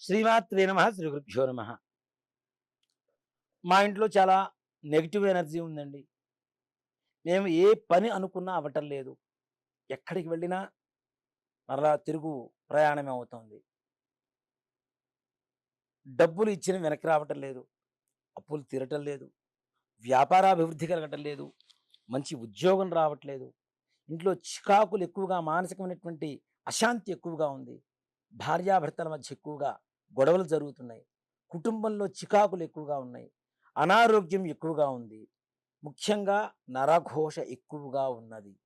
శ్రీమాత్రే నమ శ్రీ గురుభ్యో నమ. మా ఇంట్లో చాలా నెగిటివ్ ఎనర్జీ ఉందండి. మేము ఏ పని అనుకున్నా అవ్వటం లేదు. ఎక్కడికి వెళ్ళినా మరలా తిరుగు ప్రయాణమే అవుతుంది. డబ్బులు ఇచ్చిన వెనక్కి రావటం లేదు. అప్పులు తీరటం లేదు. వ్యాపారాభివృద్ధి కలగటం లేదు. మంచి ఉద్యోగం రావట్లేదు. ఇంట్లో చికాకులు ఎక్కువగా మానసికమైనటువంటి అశాంతి ఎక్కువగా ఉంది. భార్యాభర్తల మధ్య ఎక్కువగా గొడవలు జరుగుతున్నాయి. కుటుంబంలో చికాకులు ఎక్కువగా ఉన్నాయి. అనారోగ్యం ఎక్కువగా ఉంది. ముఖ్యంగా నరఘోష ఎక్కువగా ఉన్నది.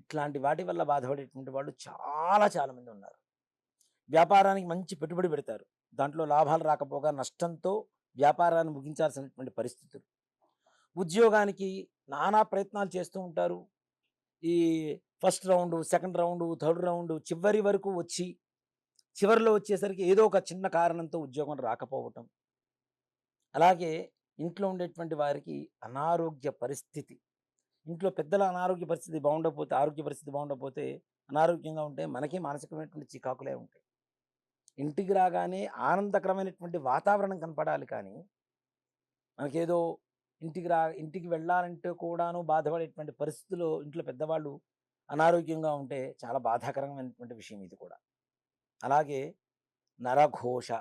ఇట్లాంటి వాటి వల్ల బాధపడేటువంటి వాళ్ళు చాలా చాలామంది ఉన్నారు. వ్యాపారానికి మంచి పెట్టుబడి పెడతారు. దాంట్లో లాభాలు రాకపోగా నష్టంతో వ్యాపారాన్ని ముగించాల్సినటువంటి పరిస్థితులు. ఉద్యోగానికి నానా ప్రయత్నాలు చేస్తూ ఉంటారు. ఈ first round second round third round చివరి వరకు వచ్చి చివరిలో వచ్చేసరికి ఏదో ఒక చిన్న కారణంతో ఉద్యోగం రాకపోవటం. అలాగే ఇంట్లో ఉండేటువంటి వారికి అనారోగ్య పరిస్థితి. ఇంట్లో పెద్దల అనారోగ్య పరిస్థితి బాగుండకపోతే ఆరోగ్య పరిస్థితి బాగుండకపోతే అనారోగ్యంగా ఉంటే మనకి మానసికమైనటువంటి చికాకులే ఉంటాయి. ఇంటికి రాగానే ఆనందకరమైనటువంటి వాతావరణం కనపడాలి కానీ మనకేదో ఇంటికి రా ఇంటికి వెళ్ళాలంటే కూడాను బాధపడేటువంటి పరిస్థితుల్లో ఇంట్లో పెద్దవాళ్ళు అనారోగ్యంగా ఉంటే చాలా బాధాకరమైనటువంటి విషయం ఇది కూడా. అలాగే నరఘోష.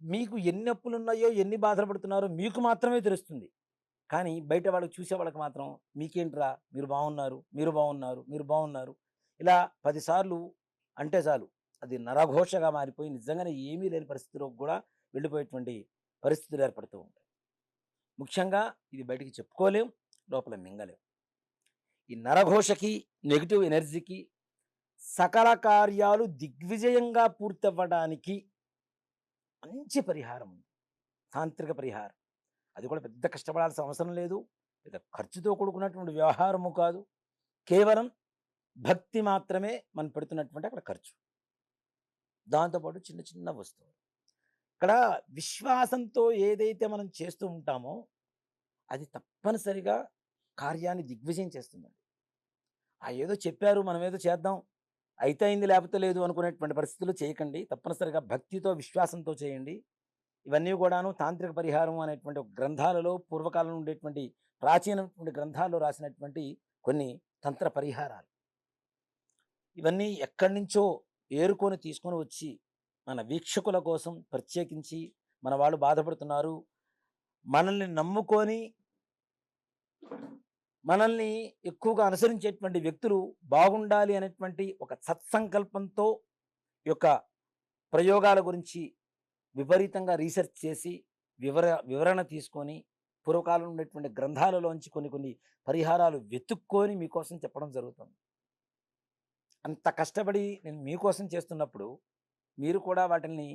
మీకు ఎన్ని అప్పులు ఉన్నాయో ఎన్ని బాధలు పడుతున్నారో మీకు మాత్రమే తెలుస్తుంది. కానీ బయట వాళ్ళకి చూసే వాళ్ళకి మాత్రం మీకేంట్రా మీరు బాగున్నారు మీరు బాగున్నారు మీరు బాగున్నారు ఇలా పదిసార్లు అంటే చాలు. అది నరఘోషగా మారిపోయి నిజంగానే ఏమీ లేని పరిస్థితిలో కూడా వెళ్ళిపోయేటువంటి పరిస్థితులు ఏర్పడుతూ ఉంటాయి. ముఖ్యంగా ఇది బయటికి చెప్పుకోలేం లోపల మింగలేం. ఈ నరఘోషకి నెగిటివ్ ఎనర్జీకి సకల కార్యాలు దిగ్విజయంగా పూర్తవ్వడానికి మంచి పరిహారం ఉంది. తాంత్రిక పరిహారం. అది కూడా పెద్ద కష్టపడాల్సిన అవసరం లేదు. పెద్ద ఖర్చుతో కూడుకున్నటువంటి వ్యవహారము కాదు. కేవలం భక్తి మాత్రమే మనం పెడుతున్నటువంటి అక్కడ ఖర్చు. దాంతోపాటు చిన్న చిన్న వస్తువులు. ఇక్కడ విశ్వాసంతో ఏదైతే మనం చేస్తూ ఉంటామో అది తప్పనిసరిగా కార్యాన్ని దిగ్విజయం చేస్తుందండి. ఆ ఏదో చెప్పారు మనం ఏదో చేద్దాం. అయితే అయింది లేకపోతే లేదు అనుకునేటువంటి పరిస్థితులు చేయకండి. తప్పనిసరిగా భక్తితో విశ్వాసంతో చేయండి. ఇవన్నీ కూడాను తాంత్రిక పరిహారం అనేటువంటి గ్రంథాలలో పూర్వకాలంలో ఉండేటువంటి ప్రాచీనటువంటి గ్రంథాల్లో రాసినటువంటి కొన్ని తంత్ర పరిహారాలు. ఇవన్నీ ఎక్కడి నుంచో ఏరుకొని తీసుకొని వచ్చి మన వీక్షకుల కోసం ప్రత్యేకించి మన వాళ్ళు బాధపడుతున్నారు. మనల్ని నమ్ముకొని మనల్ని ఎక్కువగా అనుసరించేటువంటి వ్యక్తులు బాగుండాలి అనేటువంటి ఒక సత్సంకల్పంతో యొక్క ప్రయోగాల గురించి విపరీతంగా రీసెర్చ్ చేసి వివర వివరణ తీసుకొని పూర్వకాలం ఉండేటువంటి గ్రంథాలలోంచి కొన్ని కొన్ని పరిహారాలు వెతుక్కొని మీకోసం చెప్పడం జరుగుతుంది. అంత కష్టపడి నేను మీకోసం చేస్తున్నప్పుడు మీరు కూడా వాటిని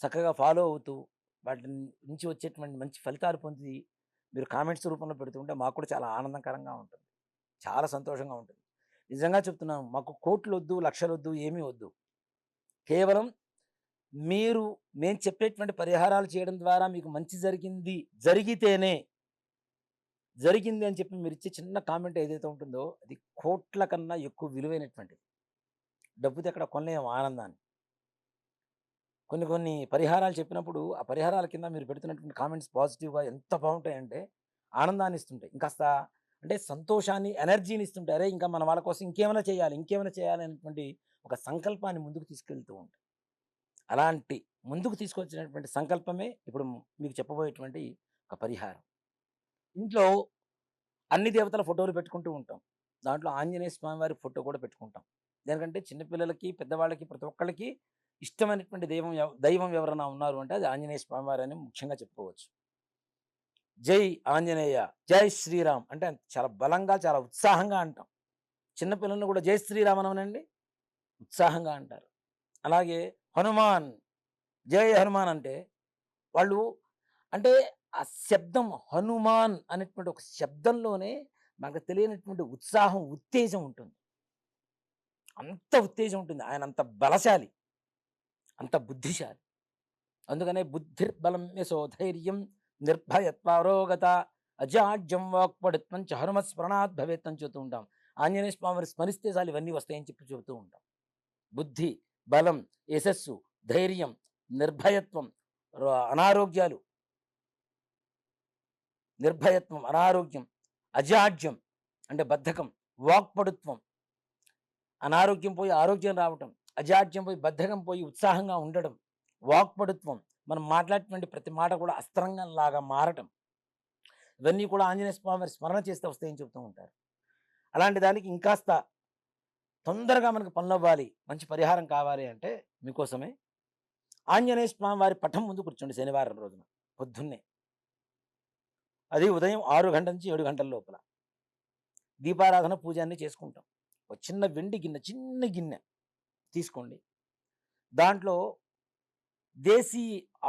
చక్కగా ఫాలో అవుతూ వాటి నుంచి వచ్చేటువంటి మంచి ఫలితాలు పొంది మీరు కామెంట్స్ రూపంలో పెడుతుంటే మాకు కూడా చాలా ఆనందకరంగా ఉంటుంది. చాలా సంతోషంగా ఉంటుంది. నిజంగా చెప్తున్నాను మాకు కోట్లు వద్దు లక్షలు వద్దు ఏమీ వద్దు. కేవలం మీరు నేను చెప్పేటువంటి పరిహారాలు చేయడం ద్వారా మీకు మంచి జరిగింది జరిగితేనే జరిగింది అని చెప్పి మీరు ఇచ్చే చిన్న కామెంట్ ఏదైతే ఉంటుందో అది కోట్ల కన్నా ఎక్కువ విలువైనటువంటిది. డబ్బుతో ఎక్కడ కొనలేము ఆనందాన్ని. కొన్ని కొన్ని పరిహారాలు చెప్పినప్పుడు ఆ పరిహారాల కింద మీరు పెడుతున్నటువంటి కామెంట్స్ పాజిటివ్గా ఎంత బాగుంటాయంటే ఆనందాన్ని ఇస్తుంటాయి. ఇంకాస్త అంటే సంతోషాన్ని ఎనర్జీని ఇస్తుంటాయి. అరే! ఇంకా మన వాళ్ళ కోసం ఇంకేమైనా చేయాలి ఇంకేమైనా చేయాలి అనేటువంటి ఒక సంకల్పాన్ని ముందుకు తీసుకెళ్తూ ఉంటాయి. అలాంటి ముందుకు తీసుకొచ్చినటువంటి సంకల్పమే ఇప్పుడు మీకు చెప్పబోయేటువంటి ఒక పరిహారం. ఇంట్లో అన్ని దేవతల ఫోటోలు పెట్టుకుంటూ ఉంటాం. దాంట్లో ఆంజనేయ స్వామి వారి ఫోటో కూడా పెట్టుకుంటాం. ఎందుకంటే చిన్నపిల్లలకి పెద్దవాళ్ళకి ప్రతి ఒక్కళ్ళకి ఇష్టమైనటువంటి దైవం దైవం ఎవరైనా ఉన్నారు అంటే అది ఆంజనేయ స్వామివారు అని ముఖ్యంగా చెప్పుకోవచ్చు. జై ఆంజనేయ జై శ్రీరామ్ అంటే చాలా బలంగా చాలా ఉత్సాహంగా అంటాం. చిన్నపిల్లల్ని కూడా జై శ్రీరామ్ అనమనండి? ఉత్సాహంగా అంటారు. అలాగే హనుమాన్ జై హనుమాన్ అంటే వాళ్ళు అంటే ఆ శబ్దం హనుమాన్ అనేటువంటి ఒక శబ్దంలోనే మనకు తెలియనటువంటి ఉత్సాహం ఉత్తేజం ఉంటుంది. అంత ఉత్తేజం ఉంటుంది. ఆయన అంత బలశాలి. అంత బుద్ధిశాలి. అందుకనే బుద్ధిర్బలం యశోధైర్యం నిర్భయత్వారోగత అజాడ్యం వాక్పడుత్వం చ హనుమ స్మరణాత్ చెబుతూ ఉంటాం. ఆంజనేయ స్వామిని స్మరిస్తే చాలు ఇవన్నీ వస్తాయని చెప్పి చెబుతూ ఉంటాం. బుద్ధి బలం యశస్సు ధైర్యం నిర్భయత్వం అనారోగ్యాలు. నిర్భయత్వం అనారోగ్యం అజాడ్యం అంటే బద్ధకం వాక్పడుత్వం అనారోగ్యం పోయి ఆరోగ్యం రావటం. అజాడ్యం పోయి బద్ధకం పోయి ఉత్సాహంగా ఉండడం వాక్పడుత్వం మనం మాట్లాడేటువంటి ప్రతి మాట కూడా అస్త్రంగం లాగా మారటం. ఇవన్నీ కూడా ఆంజనేయ స్వామి వారి స్మరణ చేస్తే వస్తాయని చెప్తూ ఉంటారు? అలాంటి దానికి ఇంకాస్త తొందరగా మనకు పనులు అవ్వాలి మంచి పరిహారం కావాలి అంటే మీకోసమే ఆంజనేయ స్వామి వారి పఠం ముందు కూర్చోండి శనివారం రోజున పొద్దున్నే. అది ఉదయం ఆరు గంటల నుంచి ఏడు గంటల లోపల. దీపారాధన పూజాన్ని చేసుకుంటాం. ఒక చిన్న వెండి గిన్నె చిన్న గిన్నె. తీసుకోండి. దాంట్లో దేశీ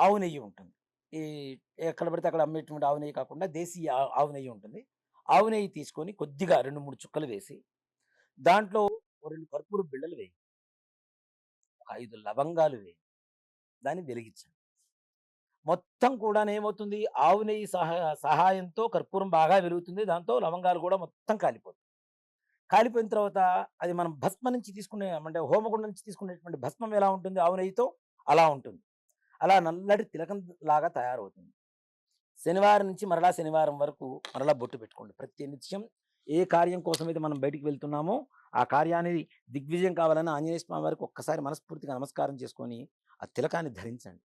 ఆవు నెయ్యి ఉంటుంది. ఈ ఎక్కడ పడితే అక్కడ అమ్మేటువంటి ఆవు నెయ్యి కాకుండా దేశీ ఆవు నెయ్యి ఉంటుంది. ఆవు నెయ్యి తీసుకొని కొద్దిగా రెండు మూడు చుక్కలు వేసి దాంట్లో రెండు కర్పూర బిళ్ళలు వేయి. ఒక ఐదు లవంగాలు వేయి. దాన్ని వెలిగించండి. మొత్తం కూడా ఏమవుతుంది? ఆవు నెయ్యి సహా సహాయంతో కర్పూరం బాగా వెలుగుతుంది. దాంతో లవంగాలు కూడా మొత్తం కాలిపోతుంది కాలిపోయిన తర్వాత అది మనం భస్మ నుంచి తీసుకునే అంటే హోమగుండం నుంచి తీసుకునేటువంటి భస్మం ఎలా ఉంటుంది? ఆవు నెయ్యితో అలా ఉంటుంది. అలా నల్లటి తిలకం లాగా తయారవుతుంది. శనివారం నుంచి మరలా శనివారం వరకు మరలా బొట్టు పెట్టుకోండి. ప్రతి నిత్యం ఏ కార్యం కోసమైతే మనం బయటికి వెళ్తున్నామో ఆ కార్యాన్ని దిగ్విజయం కావాలని ఆంజనేయ స్వామి వారికి ఒక్కసారి మనస్ఫూర్తిగా నమస్కారం చేసుకొని ఆ తిలకాన్ని ధరించండి.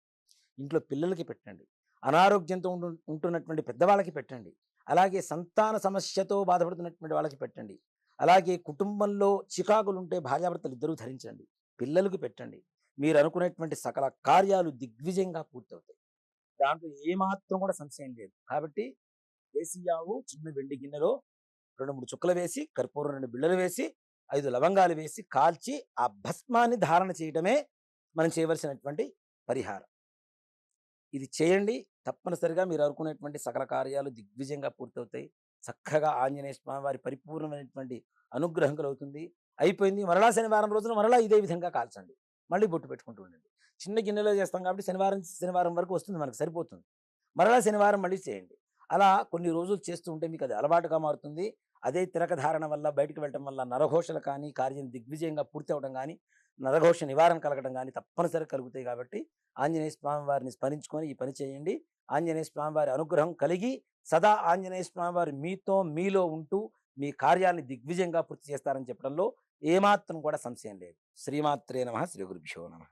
ఇంట్లో పిల్లలకి పెట్టండి. అనారోగ్యంతో ఉంటున్నటువంటి పెద్దవాళ్ళకి పెట్టండి. అలాగే సంతాన సమస్యతో బాధపడుతున్నటువంటి వాళ్ళకి పెట్టండి. అలాగే కుటుంబంలో చికాకులు ఉంటే భార్యాభర్తలు ఇద్దరూ ధరించండి. పిల్లలకు పెట్టండి. మీరు అనుకునేటువంటి సకల కార్యాలు దిగ్విజయంగా పూర్తవుతాయి. దాంట్లో ఏమాత్రం కూడా సంశయం లేదు. కాబట్టి దేశీయావు చిన్న వెండి గిన్నెలో రెండు మూడు చుక్కలు వేసి కర్పూరం రెండు బిళ్ళలు వేసి ఐదు లవంగాలు వేసి కాల్చి ఆ భస్మాన్ని ధారణ చేయటమే మనం చేయవలసినటువంటి పరిహారం. ఇది చేయండి. తప్పనిసరిగా మీరు అనుకునేటువంటి సకల కార్యాలు దిగ్విజయంగా పూర్తవుతాయి. చక్కగా ఆంజనేయ స్వామి వారి పరిపూర్ణమైనటువంటి అనుగ్రహం కలుగుతుంది. అయిపోయింది. మరలా శనివారం రోజున మరలా ఇదే విధంగా కాల్చండి. మళ్ళీ బొట్టు పెట్టుకుంటూ ఉండండి. చిన్న గిన్నెలో చేస్తాం కాబట్టి శనివారం శనివారం వరకు వస్తుంది మనకు సరిపోతుంది. మరలా శనివారం మళ్ళీ చేయండి. అలా కొన్ని రోజులు చేస్తూ ఉంటే మీకు అది అలవాటుగా మారుతుంది. అదే తిరకధారణ వల్ల బయటకు వెళ్ళటం వల్ల నరఘోషలు కానీ కార్యం దిగ్విజయంగా పూర్తి అవడం కానీ నరఘోష నివారణ కలగడం కానీ తప్పనిసరిగా కలుగుతాయి కాబట్టి ఆంజనేయ స్వామి వారిని స్మరించుకొని ఈ పని చేయండి. ఆంజనేయ స్వామి వారి అనుగ్రహం కలిగి సదా ఆంజనేయ స్వామివారు మీతో మీలో ఉంటూ మీ కార్యాన్ని దిగ్విజయంగా పూర్తి చేస్తారని చెప్పడంలో ఏమాత్రం కూడా సంశయం లేదు. శ్రీమాత్రే నమ. శ్రీ గురుభ్యో నమ.